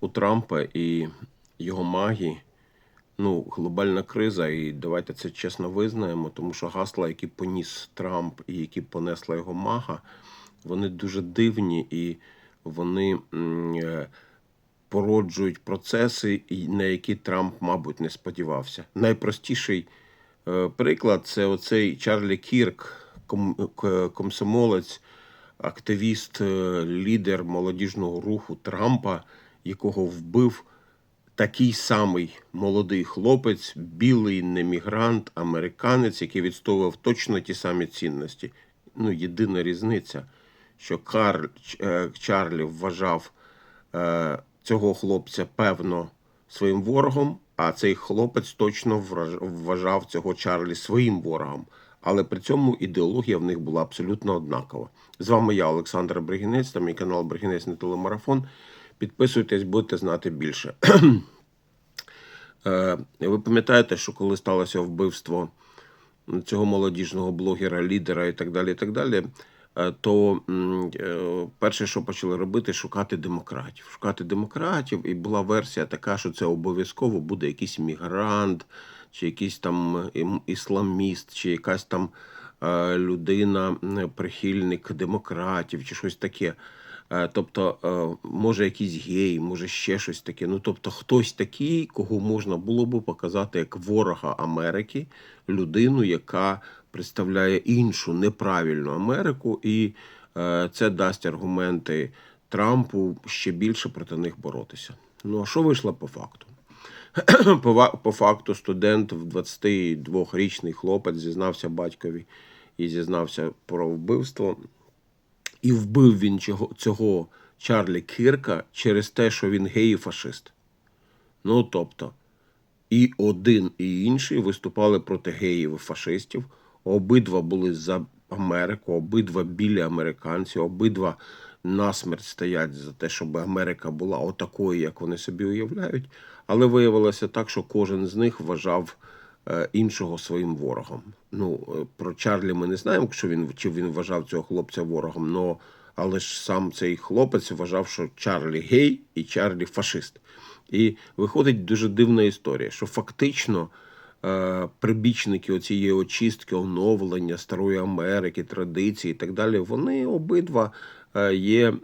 у Трампа і його магії. Ну, глобальна криза, і давайте це чесно визнаємо, тому що гасла, які поніс Трамп і які понесла його мага, вони дуже дивні і вони е, породжують процеси, на які Трамп, мабуть, не сподівався. Найпростіший е, приклад це оцей Чарлі Кірк, комсомолець, активіст, е, лідер молодіжного руху Трампа, якого вбив такий самий молодий хлопець, білий немігрант, американець, який відстоював точно ті самі цінності. Ну, єдина різниця, що Карль Ч- е, Чарлі вважав е, цього хлопця певно своїм ворогом, а цей хлопець точно вважав цього Чарлі своїм ворогом. Але при цьому ідеологія в них була абсолютно однакова. З вами я, Олександр Бригінець, та мій канал Бригінець на телемарафон. Підписуйтесь, будете знати більше. Е, Ви пам'ятаєте, що коли сталося вбивство цього молодіжного блогера, лідера і так далі, і так далі, е, то е, перше, що почали робити, шукати демократів. Шукати демократів, і була версія така, що це обов'язково буде якийсь мігрант, чи якийсь там ісламіст, чи якась там людина, м, прихильник демократів, чи щось таке. Е, Тобто, е, може, якийсь гей, може ще щось таке. Ну, тобто, хтось такий, кого можна було би показати як ворога Америки, людину, яка представляє іншу неправильну Америку, і е, це дасть аргументи Трампу ще більше проти них боротися. Ну а що вийшло по факту? по, факту студент, 22-річний хлопець, зізнався батькові і зізнався про вбивство. І вбив він цього, Чарлі Кірка через те, що він гей і фашист. Ну тобто, і один, і інший виступали проти геїв і фашистів. Обидва були за Америку, обидва білі американці, обидва насмерть стоять за те, щоб Америка була отакою, як вони собі уявляють. Але виявилося так, що кожен з них вважав е, іншого своїм ворогом. Ну, е, про Чарлі ми не знаємо, що він, чи він вважав цього хлопця ворогом, но, але ж сам цей хлопець вважав, що Чарлі гей і Чарлі фашист. І виходить дуже дивна історія, що фактично е, прибічники оцієї очистки, оновлення старої Америки, традиції і так далі, вони обидва є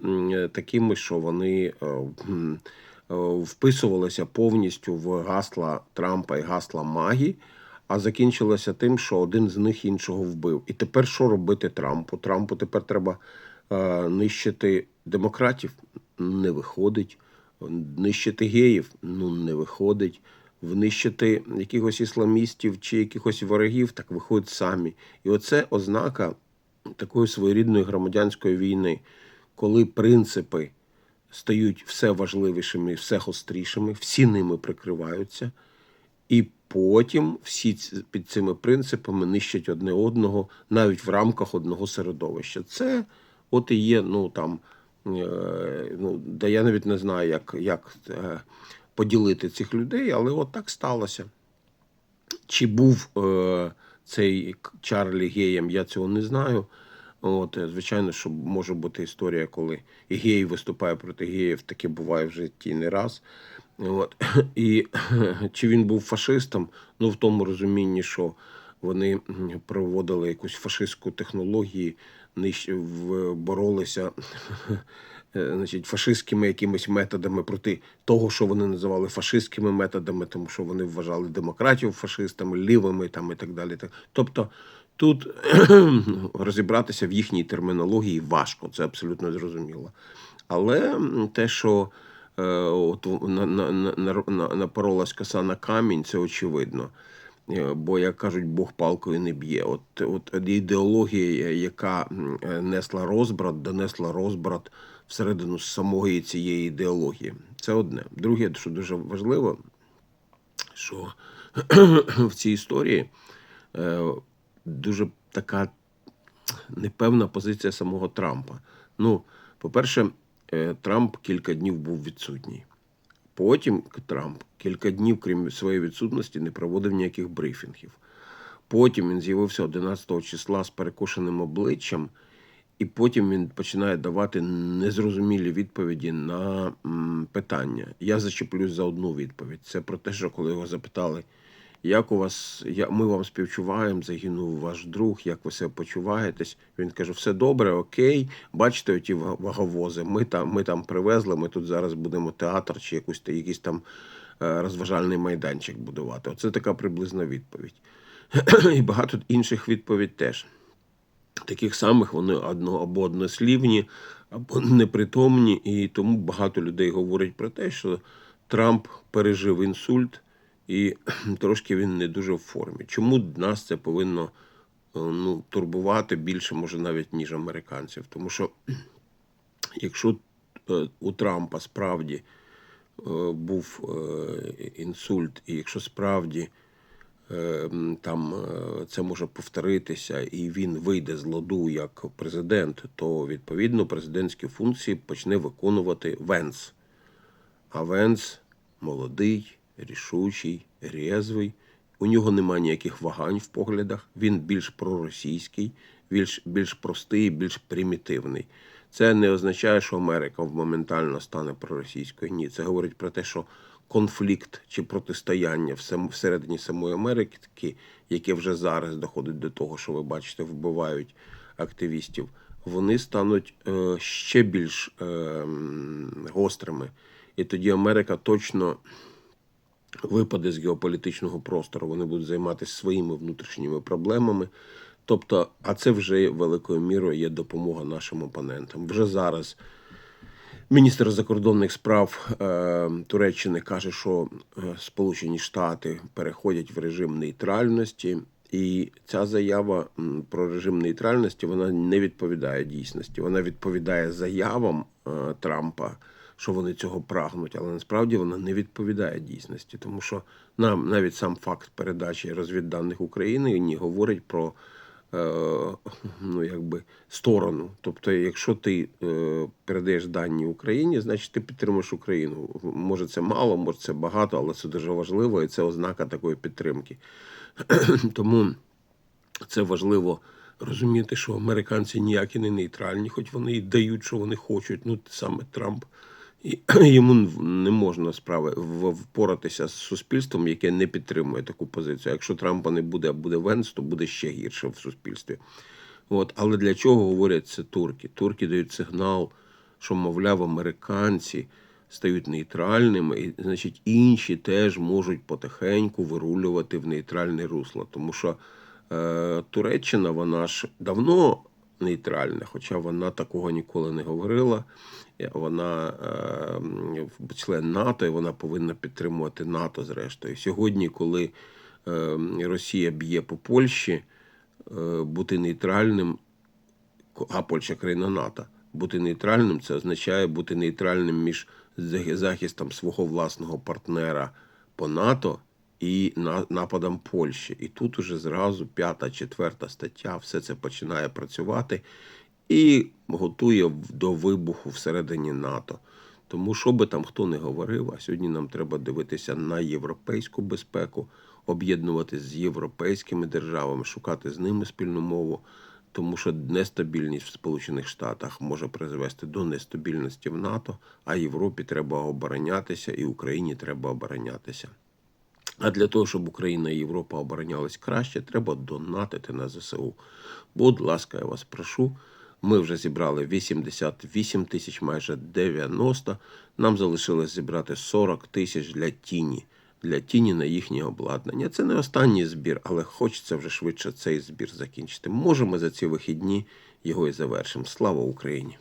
такими, що вони е, е, вписувалися повністю в гасла Трампа і гасла Магі. А закінчилося тим, що один з них іншого вбив. І тепер що робити Трампу? Трампу тепер треба е, нищити демократів. Не виходить. Нищити геїв ну не виходить. Внищити якихось ісламістів чи якихось ворогів, так виходять самі. І оце ознака такої своєрідної громадянської війни, коли принципи стають все важливішими, все гострішими, всі ними прикриваються, і потім всі під цими принципами нищать одне одного навіть в рамках одного середовища. Це от і є, ну там, е, ну, да я навіть не знаю, як, як е, поділити цих людей, але от так сталося. Чи був е, цей Чарлі геєм, я цього не знаю. От, е, звичайно, що може бути історія, коли гей виступає проти геїв, таке буває в житті не раз. От. І чи він був фашистом? Ну, в тому розумінні, що вони проводили якусь фашистську технологію, боролися значить, фашистськими якимись методами проти того, що вони називали фашистськими методами, тому що вони вважали демократів фашистами, лівими там, і так далі. Тобто тут розібратися в їхній термінології важко, це абсолютно зрозуміло. Але те, що е, от на, на, на, на, на- напоролась коса на камінь, це очевидно. Е, Бо, як кажуть, Бог палкою не б'є. От, от ідеологія, яка е, несла розбрат, донесла розбрат всередину самої цієї ідеології. Це одне. Друге, що дуже важливо, що в цій історії е, дуже така непевна позиція самого Трампа. Ну, по-перше, е, Трамп кілька днів був відсутній. Потім Трамп кілька днів, крім своєї відсутності, не проводив ніяких брифінгів. Потім він з'явився 11 числа з перекошеним обличчям і потім він починає давати незрозумілі відповіді на питання. Я зачеплюсь за одну відповідь. Це про те, що коли його запитали, як у вас, я, ми вам співчуваємо, загинув ваш друг, як ви себе почуваєтесь? Він каже: все добре, окей. Бачите, оті ва- ваговози. Ми там, ми там привезли, ми тут зараз будемо театр чи якусь, якийсь там е, розважальний майданчик будувати. Оце така приблизна відповідь. І багато інших відповідей теж. Таких самих вони одно або однослівні, або непритомні, і тому багато людей говорять про те, що Трамп пережив інсульт, і трошки він не дуже в формі. Чому нас це повинно е, ну, турбувати більше, може, навіть ніж американців? Тому що якщо е, у Трампа справді е, був інсульт, і якщо справді там е, це може повторитися, і він вийде з ладу як президент, то відповідно президентські функції почне виконувати Венс. А Венс молодий, рішучий, резвий. У нього немає ніяких вагань в поглядах. Він більш проросійський, більш, більш простий, більш примітивний. Це не означає, що Америка моментально стане проросійською. Ні, це говорить про те, що конфлікт чи протистояння всередині самої Америки, яке вже зараз доходить до того, що ви бачите, вбивають активістів, вони стануть е, ще більш е, гострими. І тоді Америка точно випаде з геополітичного простору. Вони будуть займатися своїми внутрішніми проблемами. Тобто, а це вже великою мірою є допомога нашим опонентам. Вже зараз міністр закордонних справ е, Туреччини каже, що е, Сполучені Штати переходять в режим нейтральності. І ця заява про режим нейтральності вона не відповідає дійсності. Вона відповідає заявам е, Трампа, що вони цього прагнуть, але насправді вона не відповідає дійсності, тому що нам навіть сам факт передачі розвідданих України не говорить про ну, якби, сторону. Тобто, якщо ти е, передаєш дані Україні, значить ти підтримуєш Україну. Може, це мало, може це багато, але це дуже важливо, і це ознака такої підтримки. Тому це важливо розуміти, що американці ніякі не нейтральні, хоч вони і дають, що вони хочуть. Ну, саме Трамп. Йому не можна справи впоратися з суспільством, яке не підтримує таку позицію. Якщо Трампа не буде, а буде Венс, то буде ще гірше в суспільстві. От. Але для чого говорять це турки? Турки дають сигнал, що, мовляв, американці стають нейтральними, і, значить, інші теж можуть потихеньку вирулювати в нейтральне русло. Тому що е, Туреччина, вона ж давно нейтральна, хоча вона такого ніколи не говорила. Вона е, член НАТО, і вона повинна підтримувати НАТО, зрештою. Сьогодні, коли е, Росія б'є по Польщі, е, бути нейтральним, а Польща країна НАТО. Бути нейтральним це означає бути нейтральним між захистом свого власного партнера по НАТО і нападом Польщі. І тут уже зразу п'ята, четверта стаття, все це починає працювати і готує до вибуху всередині НАТО. Тому що би там хто не говорив, а сьогодні нам треба дивитися на європейську безпеку, об'єднуватися з європейськими державами, шукати з ними спільну мову, тому що нестабільність в Сполучених Штатах може призвести до нестабільності в НАТО, а Європі треба оборонятися, і Україні треба оборонятися. А для того, щоб Україна і Європа оборонялись краще, треба донатити на ЗСУ. Будь ласка, я вас прошу. Ми вже зібрали 88 тисяч, майже 90. Нам залишилось зібрати 40 тисяч для тіні. Для тіні на їхнє обладнання. Це не останній збір, але хочеться вже швидше цей збір закінчити. Може, ми за ці вихідні його і завершимо. Слава Україні!